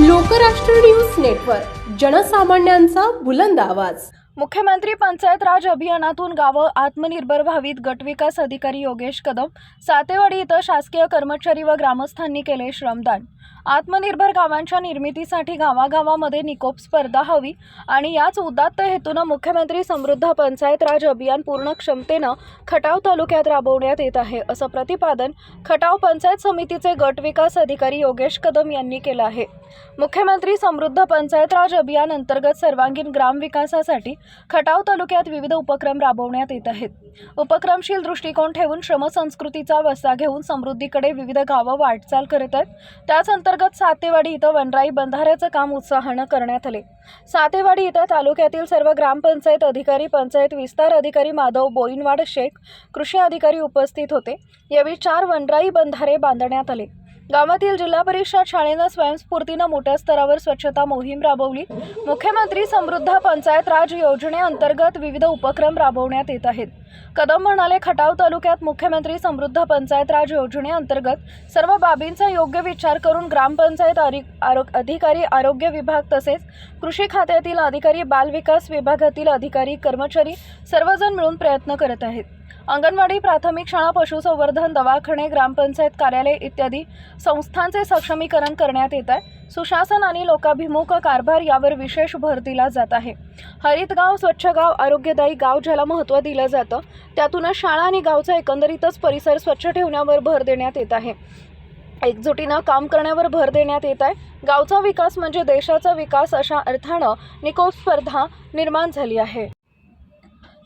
Lokrashtra news network जनसामान्यांचा बुलंद आवाज. मुख्यमंत्री पंचायत राज अभियानातून गावं आत्मनिर्भर व्हावीत गटविकास अधिकारी योगेश कदम सातेवाडी इथं शासकीय कर्मचारी व ग्रामस्थांनी केले श्रमदान. आत्मनिर्भर गावांच्या निर्मितीसाठी गावागावामध्ये निकोप स्पर्धा हवी आणि याच उदात्त हेतूनं मुख्यमंत्री समृद्ध पंचायत राज अभियान पूर्ण क्षमतेनं खटाव तालुक्यात राबवण्यात येत आहे असं प्रतिपादन खटाव पंचायत समितीचे गट विकास अधिकारी योगेश कदम यांनी केलं आहे. मुख्यमंत्री समृद्ध पंचायत राज अभियान अंतर्गत सर्वांगीण ग्राम विकासासाठी खटाव तालुक्यात विविध उपक्रम राबवण्यात येत आहेत. उपक्रमशील दृष्टिकोन ठेवून श्रमसंस्कृतीचा वसा घेऊन समृद्धीकडे विविध गावं वाटचाल करत आहेत. त्याच अंतर्गत सातेवाडी इथं वनराई बंधाऱ्याचं काम उत्साहानं करण्यात आले. सातेवाडी इथं तालुक्यातील सर्व ग्रामपंचायत अधिकारी पंचायत विस्तार अधिकारी माधव बोईनवाड शेख कृषी अधिकारी उपस्थित होते. यावेळी चार वनराई बंधारे बांधण्यात आले. गावातील जिल्हा परिषद शाळेनं स्वयंस्फूर्तीनं मोठ्या स्तरावर स्वच्छता मोहीम राबवली. मुख्यमंत्री समृद्ध पंचायत राज योजनेअंतर्गत विविध उपक्रम राबवण्यात येत आहेत. कदम म्हणाले खटाव तालुक्यात मुख्यमंत्री समृद्ध पंचायत राज योजनेअंतर्गत सर्व बाबींचा योग्य विचार करून ग्रामपंचायत आरि- आरो अधिकारी आरोग्य विभाग तसेच कृषी खात्यातील अधिकारी बालविकास विभागातील अधिकारी कर्मचारी सर्वजण मिळून प्रयत्न करत आहेत. अंगणवाडी प्राथमिक शाळा पशुसंवर्धन दवाखाने ग्रामपंचायत कार्यालय इत्यादी संस्थांचे सक्षमीकरण करण्यात येत आहे. सुशासन आणि लोकाभिमुख कारभार यावर विशेष भर दिला जात आहे. हरित गाव स्वच्छ गाव आरोग्यदायी गाव ज्याला महत्त्व दिलं जातं त्यातूनच शाळा आणि गावचा एकंदरीतच परिसर स्वच्छ ठेवण्यावर भर देण्यात येत आहे. एकजुटीनं काम करण्यावर भर देण्यात येत आहे. गावचा विकास म्हणजे देशाचा विकास अशा अर्थानं निकोप स्पर्धा निर्माण झाली आहे.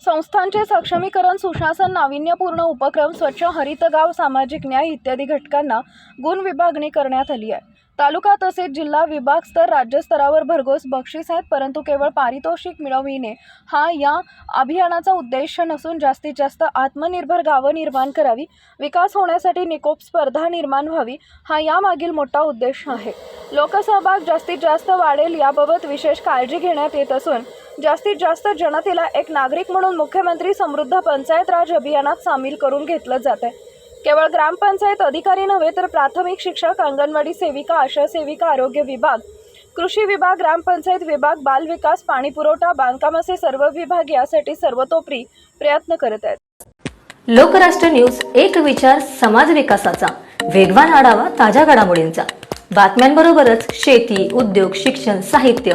संस्थांचे सक्षमीकरण सुशासन नाविन्यपूर्ण उपक्रम स्वच्छ हरित गाव सामाजिक न्याय इत्यादी घटकांना गुण विभागणी करण्यात आली आहे. तालुका तसेच जिल्हा विभाग स्तर राज्यस्तरावर भरघोस बक्षीस आहेत परंतु केवळ पारितोषिक मिळविणे हा या अभियानाचा उद्देश नसून जास्तीत जास्त आत्मनिर्भर गावं निर्माण करावी विकास होण्यासाठी निकोप स्पर्धा निर्माण व्हावी हा यामागील मोठा उद्देश आहे. लोकसहभाग जास्तीत जास्त वाढेल याबाबत विशेष काळजी घेण्यात येत असून जास्तीत जास्त जनतेला एक नागरिक म्हणून मुख्यमंत्री समृद्ध पंचायत राज अभियानात सामील करून घेतलं जात आहे केवळ ग्रामपंचायत अधिकारी नव्हे तर प्राथमिक शिक्षक अंगणवाडी सेविका आशा सेविका आरोग्य विभाग कृषी विभाग ग्रामपंचायत विभाग बाल विकास पाणी पुरवठा बांधकाम असे सर्व विभाग यासाठी सर्वतोपरी प्रयत्न करत आहेत. लोकराष्ट्र न्यूज एक विचार समाज विकासाचा. वेगवान आढावा ताज्या घडामोडींचा. बातम्यांबरोबरच शेती उद्योग शिक्षण साहित्य